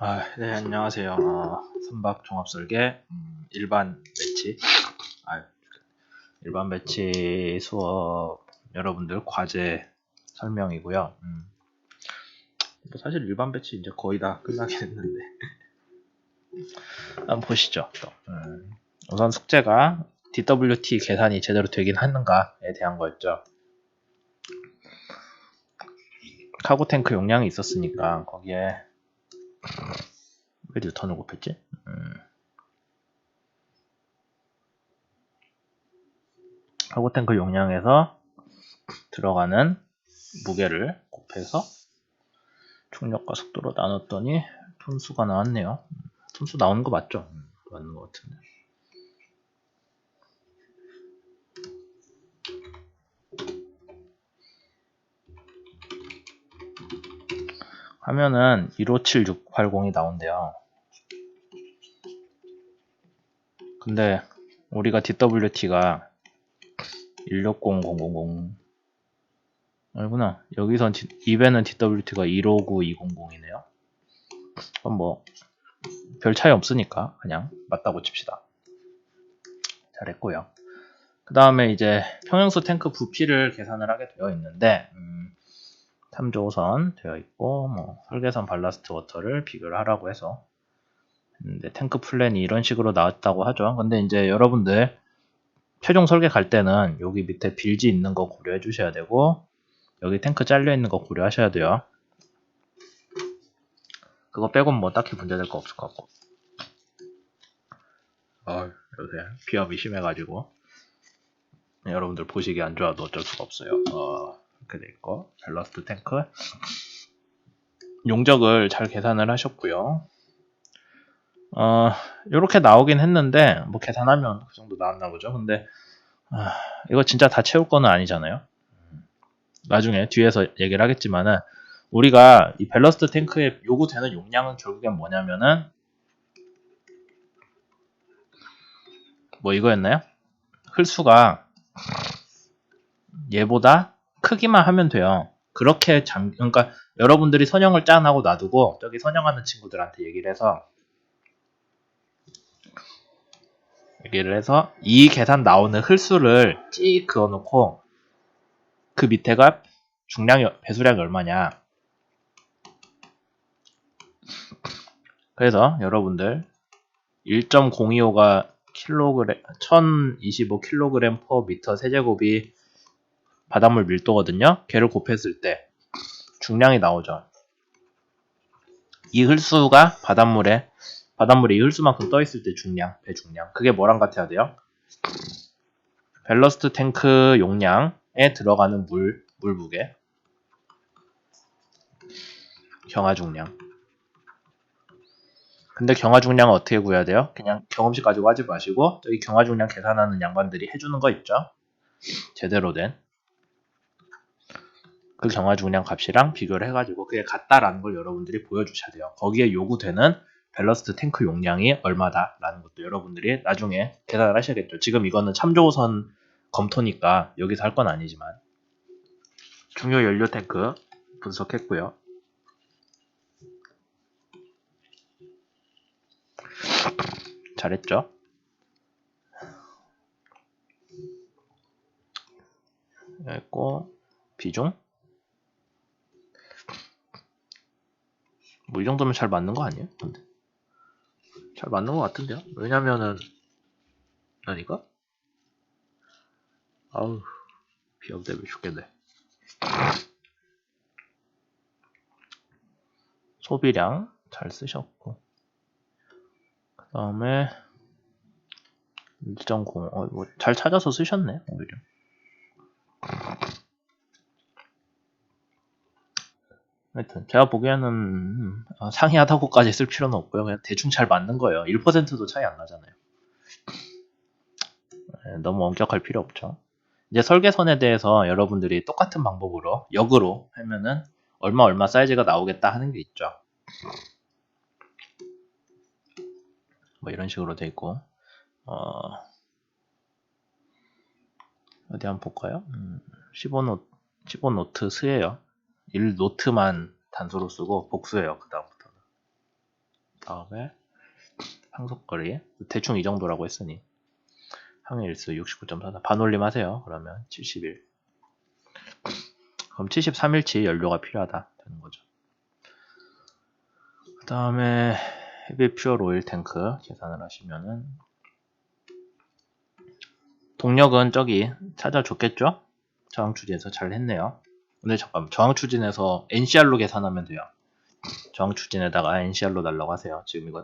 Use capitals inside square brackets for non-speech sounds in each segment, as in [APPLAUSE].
아, 네, 안녕하세요. 어, 선박 종합설계 음, 일반 배치, 아, 일반 배치 수업 여러분들 과제 설명이고요. 음, 뭐 사실 일반 배치 이제 거의 다 끝나긴 했는데 한번 보시죠. 또. 음, 우선 숙제가 DWT 계산이 제대로 되긴 했는가에 대한 거였죠. 카고 탱크 용량이 있었으니까 거기에 왜 뉴턴을 곱했지? 음. 카고 탱크 용량에서 들어가는 무게를 곱해서 충력과 속도로 나눴더니 톤수가 나왔네요. 톤수 나오는 거 맞죠? 음, 맞는 것 같은데. 하면은 157680이 나온대요. 근데 우리가 DWT가 160000 아니구나. 여기선 입에는 DWT가 159200이네요. 그럼 뭐 별 차이 없으니까 그냥 맞다고 칩시다. 잘했고요. 그 다음에 이제 평형수 탱크 부피를 계산을 하게 되어 있는데 음, 3조선 되어 있고 뭐 설계선 발라스트 워터를 비교를 하라고 해서 근데 탱크 플랜이 이런 식으로 나왔다고 하죠. 근데 이제 여러분들 최종 설계 갈 때는 여기 밑에 빌지 있는 거 고려해 주셔야 되고 여기 탱크 잘려 있는 거 고려하셔야 돼요. 그거 빼고는 뭐 딱히 문제될 거 없을 것 같고. 아 요새 비염이 심해가지고 여러분들 보시기 안 좋아도 어쩔 수가 없어요. 어, 이렇게 돼 있고 밸러스트 탱크 용적을 잘 계산을 하셨고요. 어, 이렇게 나오긴 했는데 뭐 계산하면 그 정도 나왔나 보죠. 근데 아, 이거 진짜 다 채울 거는 아니잖아요. 나중에 뒤에서 얘기를 하겠지만은 우리가 이 밸러스트 탱크에 요구되는 용량은 결국엔 뭐냐면은 뭐 이거였나요? 흘수가 얘보다 크기만 하면 돼요. 그렇게 장, 그러니까 여러분들이 선형을 짠하고 놔두고 저기 선형하는 친구들한테 얘기를 해서 얘기를 해서 이 계산 나오는 흘수를 찍 그어놓고 그 밑에가 중량이 배수량이 얼마냐. 그래서 여러분들 1.025가 킬로그램 1025kg per 미터 세제곱이 바닷물 밀도거든요. 걔를 곱했을 때 중량이 나오죠. 이 흘수가 바닷물에 바닷물에 이 흘수만큼 떠 있을 때 중량, 배 중량. 그게 뭐랑 같아야 돼요? 밸러스트 탱크 용량에 들어가는 물, 물 무게. 경화 중량. 근데 경화 중량은 어떻게 구해야 돼요? 그냥 경험식 가지고 하지 마시고 저기 경화 중량 계산하는 양반들이 해주는 거 있죠? 제대로 된. 그 경화 중량 값이랑 비교를 해가지고 그게 같다라는 걸 여러분들이 보여주셔야 돼요. 거기에 요구되는 밸러스트 탱크 용량이 얼마다라는 것도 여러분들이 나중에 계산을 하셔야겠죠. 지금 이거는 참조선 검토니까 여기서 할 건 아니지만 중요 연료 탱크 분석했고요. 잘했죠? 했고 비중 뭐 이 정도면 잘 맞는 거 아니에요? 근데 잘 맞는 것 같은데요? 왜냐면은 아니가? 아우 비염 때문에 죽겠네 소비량 잘 쓰셨고 그 다음에 1.0 어, 뭐 잘 찾아서 쓰셨네 오히려 하여튼 제가 보기에는 어, 상이하다고까지 쓸 필요는 없고요. 그냥 대충 잘 맞는 거예요. 1%도 차이 안 나잖아요. 네, 너무 엄격할 필요 없죠. 이제 설계선에 대해서 여러분들이 똑같은 방법으로 역으로 하면은 얼마 얼마 사이즈가 나오겠다 하는 게 있죠. 뭐 이런 식으로 돼 있고 어, 어디 한번 볼까요? 음, 15노 15노트 스예요. 1 노트만 단수로 쓰고 복수해요. 그 다음부터는. 다음에 항속거리 대충 이 정도라고 했으니 항해일수 69.44 반올림 하세요. 그러면 71 그럼 73일치 연료가 필요하다 되는 거죠. 그 다음에 헤비 퓨얼 오일 탱크 계산을 하시면은 동력은 저기 찾아줬겠죠? 저항 추진에서 잘 했네요. 근데 잠깐 저항 추진에서 NCR로 계산하면 돼요. 저항 추진에다가 NCR로 달라고 하세요. 지금 이거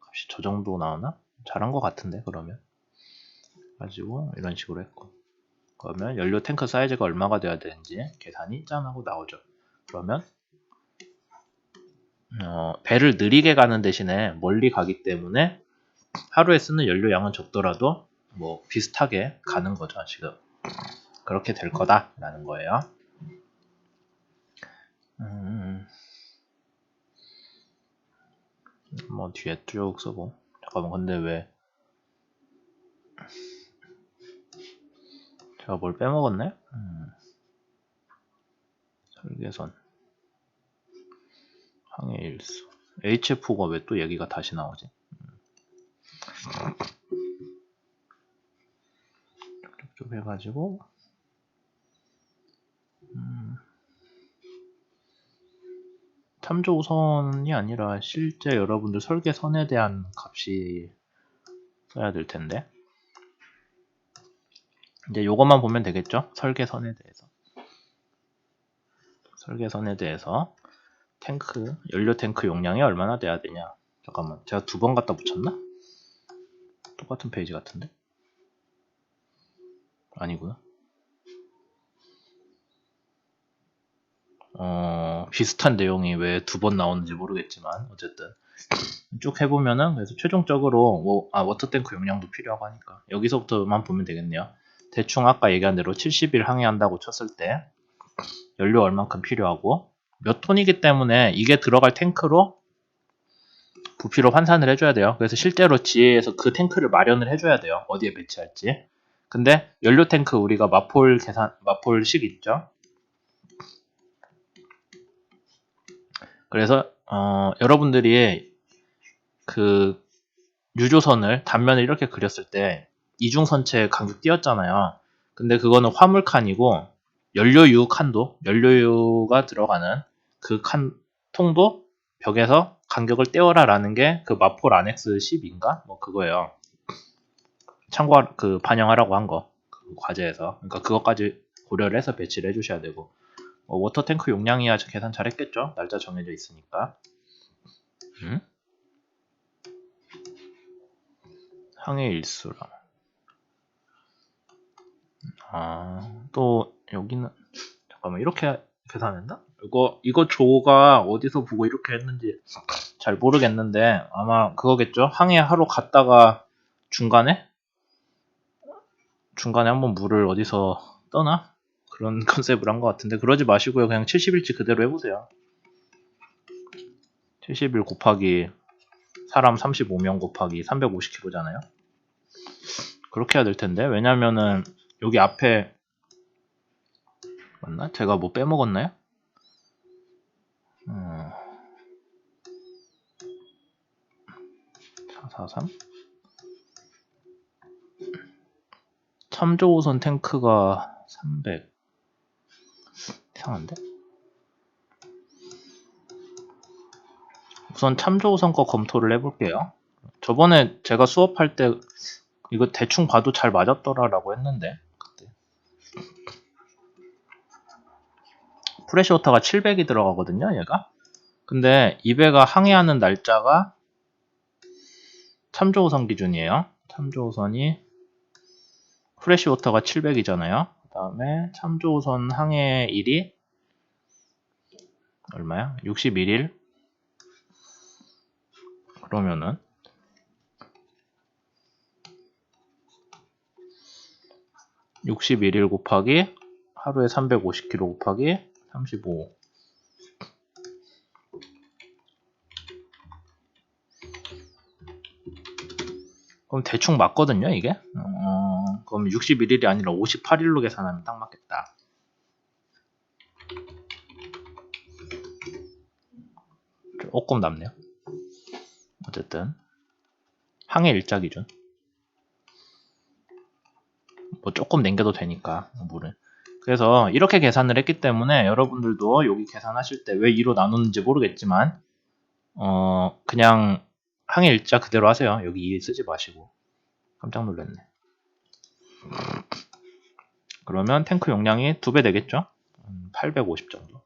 값이 저 정도 나오나? 잘한 것 같은데 그러면 가지고 이런 식으로 했고 그러면 연료 탱크 사이즈가 얼마가 돼야 되는지 계산이 짠 하고 나오죠. 그러면 어, 배를 느리게 가는 대신에 멀리 가기 때문에 하루에 쓰는 연료 양은 적더라도 뭐 비슷하게 가는 거죠 지금 그렇게 될 거다라는 거예요. 음, 뭐 뒤에 쭉 쓰고. 잠깐만 근데 왜? 제가 뭘 빼먹었네? 음. 설계선. 항해 일수. HF가 왜 또 얘기가 다시 나오지? 쭉쭉 해가지고 참조 우선이 아니라 실제 여러분들 설계선에 대한 값이 써야 될 텐데. 이제 요것만 보면 되겠죠? 설계선에 대해서. 설계선에 대해서 탱크 연료 탱크 용량이 얼마나 돼야 되냐. 잠깐만 제가 두 번 갖다 붙였나? 똑같은 페이지 같은데? 아니구나 어, 비슷한 내용이 왜 두 번 나오는지 모르겠지만 어쨌든 쭉 해보면은 그래서 최종적으로 뭐, 아 워터탱크 용량도 필요하고 하니까 여기서부터만 보면 되겠네요. 대충 아까 얘기한 대로 70일 항해한다고 쳤을 때 연료 얼만큼 필요하고 몇 톤이기 때문에 이게 들어갈 탱크로 부피로 환산을 해줘야 돼요. 그래서 실제로 지혜에서 그 탱크를 마련을 해줘야 돼요. 어디에 배치할지. 근데 연료 탱크 우리가 마폴 계산 마폴식 있죠 그래서 어, 여러분들이 그 유조선을 단면을 이렇게 그렸을 때 이중선체 간격 띄었잖아요. 근데 그거는 화물칸이고 연료유 칸도 연료유가 들어가는 그 칸 통도 벽에서 간격을 떼어라 라는 게 그 마폴 안엑스 10인가 뭐 그거예요. 참고 그 반영하라고 한 거. 그 과제에서. 그러니까 그것까지 고려를 해서 배치를 해 주셔야 되고 어, 워터탱크 용량이야 계산 잘했겠죠? 날짜 정해져 있으니까. 음? 항해 일수랑. 아, 또 여기는 잠깐만 이렇게 계산했나? 이거 이거 조가 어디서 보고 이렇게 했는지 잘 모르겠는데 아마 그거겠죠? 항해 하러 갔다가 중간에 중간에 한번 물을 어디서 떠나? 그런 [LAUGHS] 컨셉을 한것 같은데 그러지 마시고요. 그냥 70일치 그대로 해보세요. 70일 곱하기 사람 35명 곱하기 350kg잖아요. 그렇게 해야 될 텐데 왜냐면은 여기 앞에 맞나? 제가 뭐 빼먹었나요? 음, 443 참조우선 탱크가 300 이상한데? 우선 참조 우선 거 검토를 해볼게요. 저번에 제가 수업할 때 이거 대충 봐도 잘 맞았더라라고 했는데 프레시워터가 700이 들어가거든요 얘가 근데 이 배가 항해하는 날짜가 참조우선 기준이에요 참조우선이 프레시워터가 700이잖아요 그 다음에 참조우선 항해 일이 얼마야? 61일 그러면은 61일 곱하기 하루에 350km 곱하기 35 그럼 대충 맞거든요 이게? 어, 그럼 61일이 아니라 58일로 계산하면 딱 맞겠다. 조금 남네요. 어쨌든. 항해 일자 기준. 뭐 조금 남겨도 되니까 물은. 그래서 이렇게 계산을 했기 때문에 여러분들도 여기 계산하실 때 왜 2로 나누는지 모르겠지만 어 그냥 항해 일자 그대로 하세요. 여기 2 쓰지 마시고. 깜짝 놀랐네 그러면 탱크 용량이 두 배 되겠죠? 850 정도.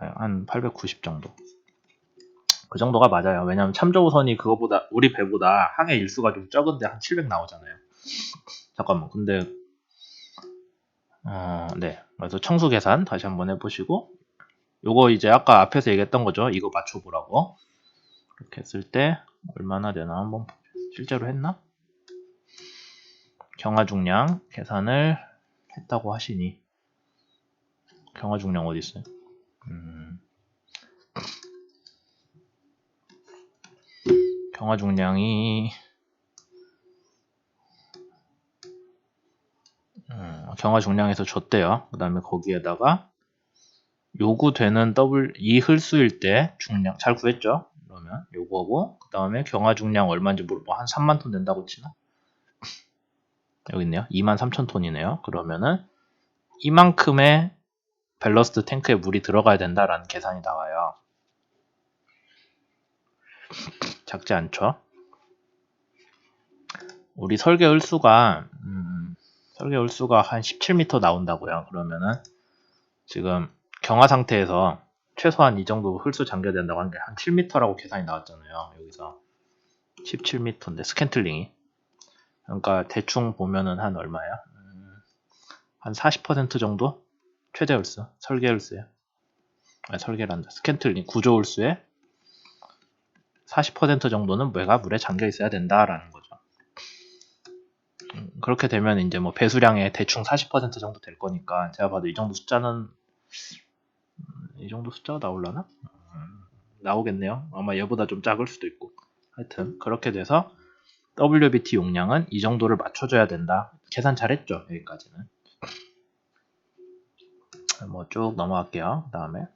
네, 한890 정도. 그 정도가 맞아요. 왜냐면 참조우선이 그거보다 우리 배보다 항해 일수가 좀 적은데 한 700 나오잖아요. 잠깐만 근데 어, 네. 그래서 청수 계산 다시 한번 해보시고 요거 이제 아까 앞에서 얘기했던 거죠? 이거 맞춰보라고. 이렇게 했을 때 얼마나 되나 한번 실제로 했나 경화 중량 계산을 했다고 하시니 경화 중량 어디 있어요 음, 경화 중량이 음, 경화 중량에서 줬대요. 그 다음에 거기에다가 요구되는 더블 이 흘수일 때 중량 잘 구했죠? 그러면 요거고 그 다음에 경화 중량 얼마인지 모르고 한 3만 톤 된다고 치나? 여기 있네요. 2만 3천 톤이네요. 그러면은 이만큼의 밸러스트 탱크에 물이 들어가야 된다라는 계산이 나와요. 작지 않죠? 우리 설계 흘수가 음, 설계 흘수가 한 17m 나온다고요. 그러면은 지금 경화 상태에서 최소한 이 정도 흘수 잠겨야 된다고 한 게 한 7m라고 계산이 나왔잖아요. 여기서 17m인데 스캔틀링이 그러니까 대충 보면은 한 얼마야? 음, 한40% 정도 최대 흘수 설계 흘수에 아니, 설계란다 스캔틀링 구조 흘수에 40% 정도는 뇌가 물에 잠겨 있어야 된다라는 거죠. 음, 그렇게 되면 이제 뭐 배수량의 대충 40% 정도 될 거니까 제가 봐도 이 정도 숫자는 음, 이 정도 숫자가 나올라나? 음, 나오겠네요. 아마 얘보다 좀 작을 수도 있고. 하여튼 그렇게 돼서 WBT 용량은 이 정도를 맞춰줘야 된다. 계산 잘했죠? 여기까지는. 뭐 쭉 넘어갈게요. 그 다음에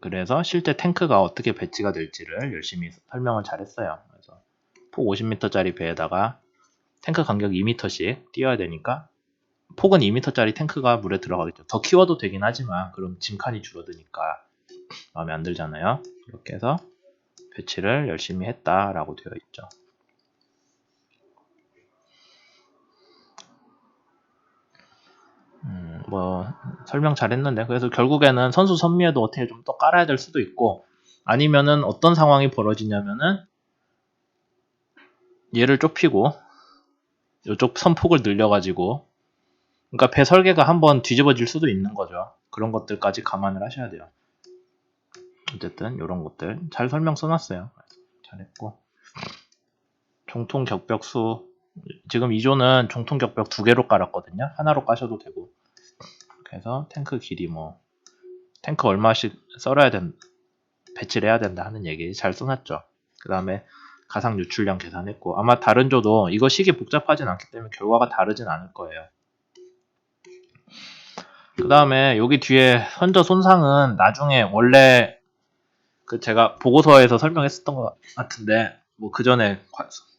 그래서 실제 탱크가 어떻게 배치가 될지를 열심히 설명을 잘했어요. 그래서 폭 50m짜리 배에다가 탱크 간격 2m씩 띄워야 되니까 폭은 2m짜리 탱크가 물에 들어가겠죠. 더 키워도 되긴 하지만 그럼 짐칸이 줄어드니까 마음에 안 들잖아요. 이렇게 해서 배치를 열심히 했다라고 되어 있죠. 음, 뭐 설명 잘했는데 그래서 결국에는 선수 선미에도 어떻게 좀 더 깔아야 될 수도 있고 아니면은 어떤 상황이 벌어지냐면은 얘를 좁히고 이쪽 선폭을 늘려가지고 그러니까 배 설계가 한번 뒤집어질 수도 있는 거죠. 그런 것들까지 감안을 하셔야 돼요. 어쨌든 이런 것들 잘 설명 써놨어요. 잘했고 종통 격벽 수 지금 2조는 종통 격벽 두 개로 깔았거든요. 하나로 까셔도 되고 그래서 탱크 길이 뭐 탱크 얼마씩 썰어야 된 배치를 해야 된다 하는 얘기 잘 써놨죠. 그 다음에 가상 유출량 계산했고 아마 다른 조도 이거 식이 복잡하진 않기 때문에 결과가 다르진 않을 거예요. 그 다음에 여기 뒤에 선저 손상은 나중에 원래 그 제가 보고서에서 설명했었던 것 같은데 뭐 그 전에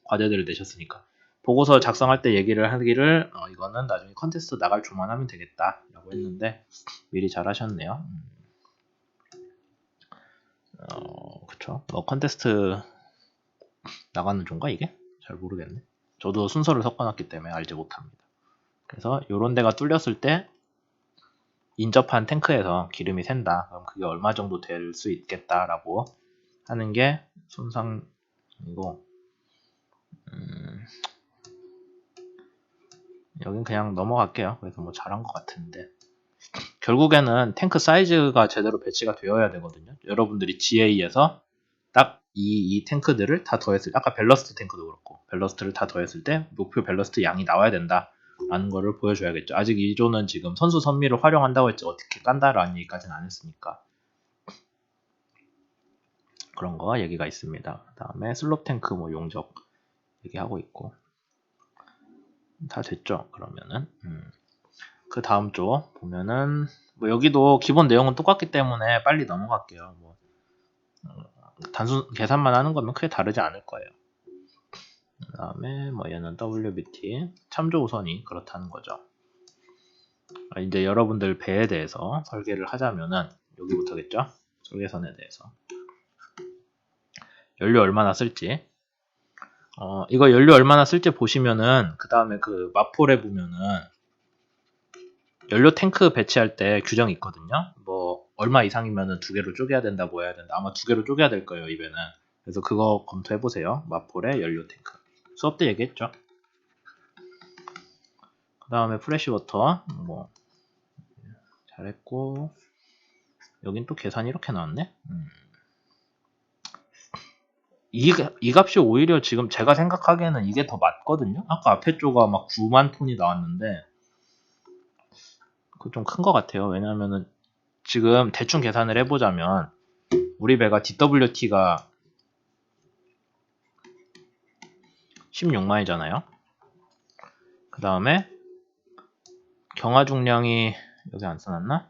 과제들을 내셨으니까. 보고서 작성할 때 얘기를 하기를 어, 이거는 나중에 컨테스트 나갈 조만 하면 되겠다 라고 했는데 미리 잘 하셨네요. 음. 어 그쵸? 뭐 컨테스트 나가는 종가 이게? 잘 모르겠네. 저도 순서를 섞어놨기 때문에 알지 못합니다. 그래서 요런 데가 뚫렸을 때 인접한 탱크에서 기름이 샌다 그럼 그게 얼마 정도 될 수 있겠다라고 하는 게 손상이고 음, 여긴 그냥 넘어갈게요. 그래서 뭐 잘한 것 같은데 결국에는 탱크 사이즈가 제대로 배치가 되어야 되거든요. 여러분들이 GA에서 딱 이 이 탱크들을 다 더했을 때 아까 밸러스트 탱크도 그렇고 밸러스트를 다 더했을 때 목표 밸러스트 양이 나와야 된다. 라는 거를 보여줘야겠죠. 아직 2조는 지금 선수 선미를 활용한다고 했지 어떻게 깐다라는 얘기까지는 안 했으니까 그런 거 얘기가 있습니다. 그 다음에 슬롭 탱크 뭐 용적 얘기하고 있고 다 됐죠. 그러면은 음. 그 다음 조 보면은 뭐 여기도 기본 내용은 똑같기 때문에 빨리 넘어갈게요. 뭐 어, 단순 계산만 하는 거면 크게 다르지 않을 거예요. 그 다음에 뭐 얘는 WBT 참조 우선이 그렇다는 거죠. 아, 이제 여러분들 배에 대해서 설계를 하자면은 여기부터겠죠? 설계선에 대해서 연료 얼마나 쓸지 어, 이거 연료 얼마나 쓸지 보시면은 그 다음에 그 마폴에 보면은 연료 탱크 배치할 때 규정이 있거든요. 뭐 얼마 이상이면은 두 개로 쪼개야 된다, 뭐 해야 된다. 아마 두 개로 쪼개야 될 거예요, 이배는. 그래서 그거 검토해 보세요. 마폴의 연료 탱크. 수업 때 얘기했죠. 그 다음에 프레시워터 뭐 잘했고 여긴 또 계산이 이렇게 나왔네. 음. 이, 이 값이 오히려 지금 제가 생각하기에는 이게 더 맞거든요. 아까 앞에 쪽가 막 9만 톤이 나왔는데 그 좀 큰 것 같아요. 왜냐하면은 지금 대충 계산을 해보자면 우리 배가 DWT가 16마이잖아요. 그 다음에 경화 중량이 여기 안 써놨나?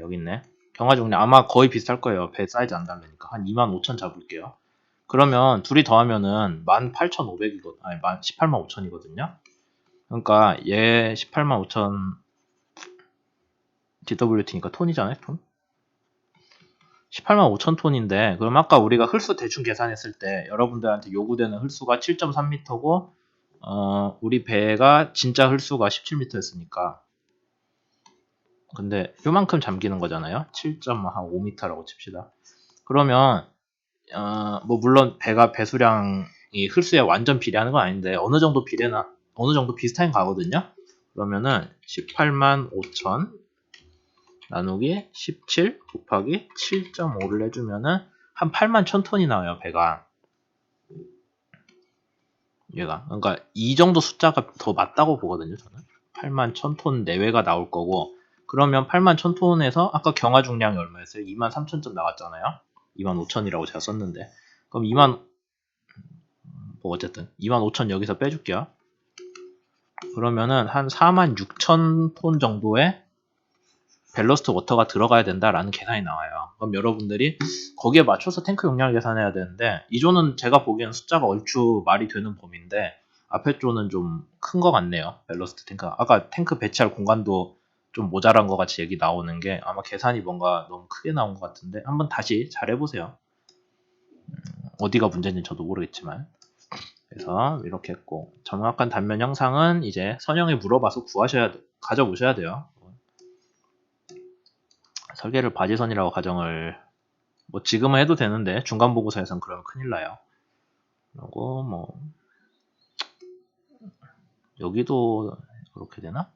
여기 있네. 경화 중량 아마 거의 비슷할 거예요. 배 사이즈 안 다르니까 한25,000 잡을게요. 그러면 둘이 더하면은 18,500이거 아니 185,000이거든요. 그러니까 얘 185,000 DWT니까 톤이잖아요, 톤. 18만 5천 톤인데 그럼 아까 우리가 흘수 대충 계산했을 때 여러분들한테 요구되는 흘수가 7.3m고 어, 우리 배가 진짜 흘수가 17m였으니까. 근데 요만큼 잠기는 거잖아요. 7.5m라고 칩시다. 그러면 어, 뭐 물론 배가 배수량이 흘수에 완전 비례하는 건 아닌데 어느 정도 비례나 어느 정도 비슷하게 가거든요. 그러면은 18만 5천 나누기 17 곱하기 7.5를 해주면은 한 8만 1000톤이 나와요 배가. 얘가. 그러니까 이 정도 숫자가 더 맞다고 보거든요 저는. 8만 1000톤 내외가 나올 거고. 그러면 8만 1000톤에서 아까 경화 중량이 얼마였어요? 2만 3000점 나왔잖아요. 2만 5000이라고 제가 썼는데. 그럼 2만 뭐 어쨌든 2만 5000 여기서 빼줄게요. 그러면은 한 4만 6000톤 정도의 밸러스트 워터가 들어가야 된다라는 계산이 나와요. 그럼 여러분들이 거기에 맞춰서 탱크 용량을 계산해야 되는데 이 조는 제가 보기엔 숫자가 얼추 말이 되는 범위인데 앞에 조는 좀 큰 것 같네요. 밸러스트 탱크. 아까 탱크 배치할 공간도 좀 모자란 것 같이 얘기 나오는 게 아마 계산이 뭔가 너무 크게 나온 것 같은데 한번 다시 잘 해보세요. 음, 어디가 문제인지 저도 모르겠지만 그래서 이렇게 했고 정확한 단면 형상은 이제 선영에 물어봐서 구하셔야 가져오셔야 돼요. 설계를 바지선이라고 가정을 뭐 지금은 해도 되는데 중간 보고서에선 그러면 큰일 나요. 그리고 뭐 여기도 그렇게 되나?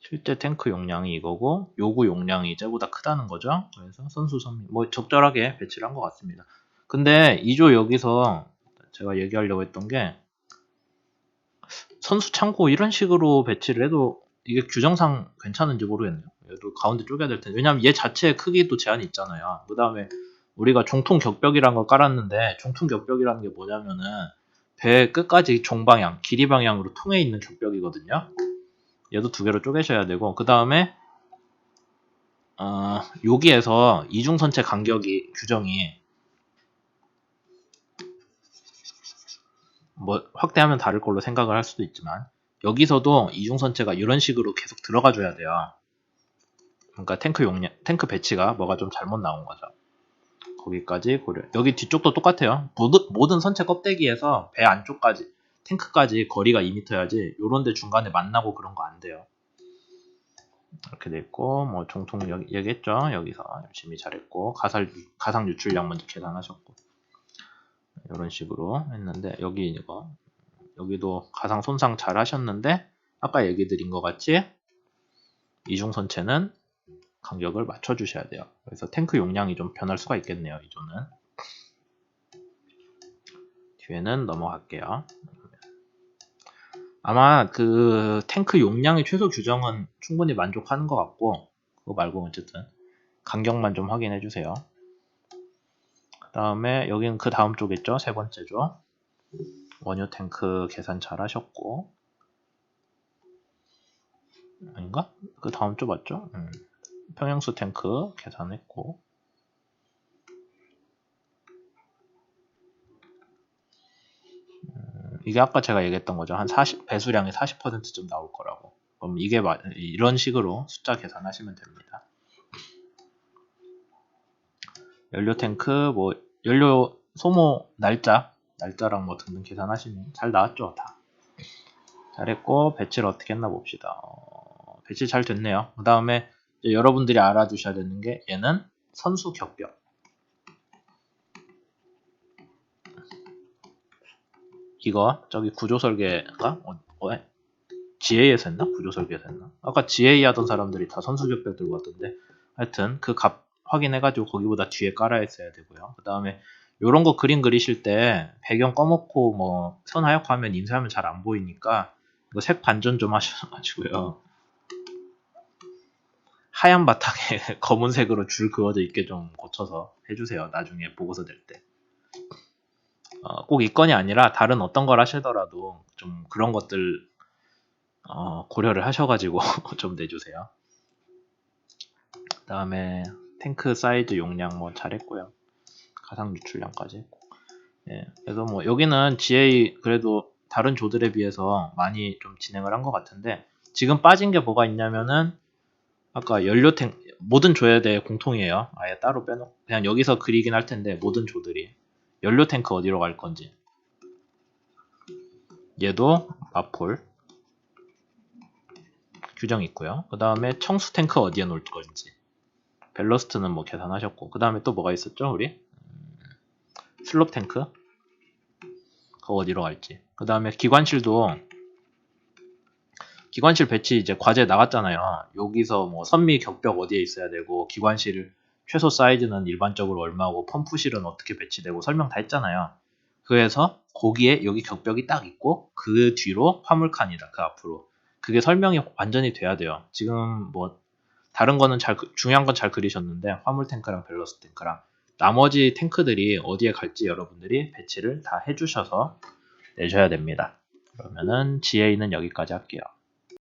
실제 탱크 용량이 이거고 요구 용량이 쟤보다 크다는 거죠. 그래서 선수 선미 뭐 적절하게 배치를 한 것 같습니다. 근데 2조 여기서 제가 얘기하려고 했던 게 선수 창고 이런 식으로 배치를 해도 이게 규정상 괜찮은지 모르겠네요. 얘도 가운데 쪼개야 될 텐데. 왜냐면 얘 자체의 크기도 제한이 있잖아요. 그 다음에 우리가 종통 격벽이라는 걸 깔았는데 종통 격벽이라는 게 뭐냐면은 배 끝까지 종방향, 길이 방향으로 통해 있는 격벽이거든요. 얘도 두 개로 쪼개셔야 되고 그 다음에 어, 여기에서 이중선체 간격이 규정이 뭐 확대하면 다를 걸로 생각을 할 수도 있지만 여기서도 이중선체가 이런 식으로 계속 들어가 줘야 돼요. 그러니까 탱크 용량, 탱크 배치가 뭐가 좀 잘못 나온 거죠. 거기까지 고려. 여기 뒤쪽도 똑같아요. 모든, 모든 선체 껍데기에서 배 안쪽까지, 탱크까지 거리가 2m야지, 요런데 중간에 만나고 그런 거 안 돼요. 이렇게 돼 있고, 뭐, 종통 얘기했죠. 여기서 열심히 잘했고, 가살, 가상 유출량 먼저 계산하셨고. 이런 식으로 했는데, 여기 이거, 여기도 가상 손상 잘 하셨는데, 아까 얘기 드린 것 같이, 이중선체는 간격을 맞춰주셔야 돼요. 그래서 탱크 용량이 좀 변할 수가 있겠네요. 이 조는. 뒤에는 넘어갈게요. 아마 그 탱크 용량의 최소 규정은 충분히 만족하는 것 같고 그거 말고 어쨌든 간격만 좀 확인해 주세요. 그 다음에 여기는 그 다음 쪽겠죠? 세 번째죠. 원유 탱크 계산 잘 하셨고 아닌가? 그 다음 주 맞죠? 음. 평양수 탱크 계산했고 음, 이게 아까 제가 얘기했던 거죠. 한 40, 배수량이 40%쯤 나올 거라고. 그럼 이게 이런 식으로 숫자 계산하시면 됩니다. 연료 탱크, 뭐 연료 소모 날짜 날짜랑 뭐 등등 계산하시면 잘 나왔죠, 다. 잘했고 배치를 어떻게 했나 봅시다. 어, 배치 잘 됐네요. 그 다음에 여러분들이 알아두셔야 되는 게 얘는 선수 격벽. 이거 저기 구조 설계가 어, 어, GA에서 했나? 구조 설계에서 했나? 아까 GA 하던 사람들이 다 선수 격벽 들고 왔던데 하여튼 그 값 확인해가지고 거기보다 뒤에 깔아 있어야 되고요. 그 다음에 요런 거 그림 그리실 때 배경 꺼먹고 뭐 선 하얗고 하면 인쇄하면 잘 안 보이니까 이거 색 반전 좀 하셔가지고요. 하얀 바탕에 [LAUGHS] 검은색으로 줄 그어져 있게 좀 고쳐서 해주세요. 나중에 보고서 낼 때. 어, 꼭 이 건이 아니라 다른 어떤 걸 하시더라도 좀 그런 것들 어, 고려를 하셔가지고 [LAUGHS] 좀 내주세요. 그 다음에 탱크 사이즈 용량 뭐 잘했고요. 가상 유출량까지 했고. 예, 그래서 뭐 여기는 GA 그래도 다른 조들에 비해서 많이 좀 진행을 한 것 같은데 지금 빠진 게 뭐가 있냐면은 아까 연료 탱 모든 조에 대해 공통이에요. 아예 따로 빼놓고 그냥 여기서 그리긴 할 텐데 모든 조들이 연료 탱크 어디로 갈 건지 얘도 마폴 규정 있고요. 그 다음에 청수 탱크 어디에 놓을 건지 벨러스트는 뭐 계산하셨고 그 다음에 또 뭐가 있었죠 우리 음, 슬롭 탱크? 그거 어디로 갈지. 그 다음에 기관실도 기관실 배치 이제 과제 나갔잖아요. 여기서 뭐 선미 격벽 어디에 있어야 되고 기관실 최소 사이즈는 일반적으로 얼마고 펌프실은 어떻게 배치되고 설명 다 했잖아요. 그래서 거기에 여기 격벽이 딱 있고 그 뒤로 화물칸이다 그 앞으로. 그게 설명이 완전히 돼야 돼요. 지금 뭐 다른 거는 잘 그- 중요한 건 잘 그리셨는데 화물 탱크랑 밸런스 탱크랑 나머지 탱크들이 어디에 갈지 여러분들이 배치를 다 해주셔서 내셔야 됩니다. 그러면은 GA는 여기까지 할게요.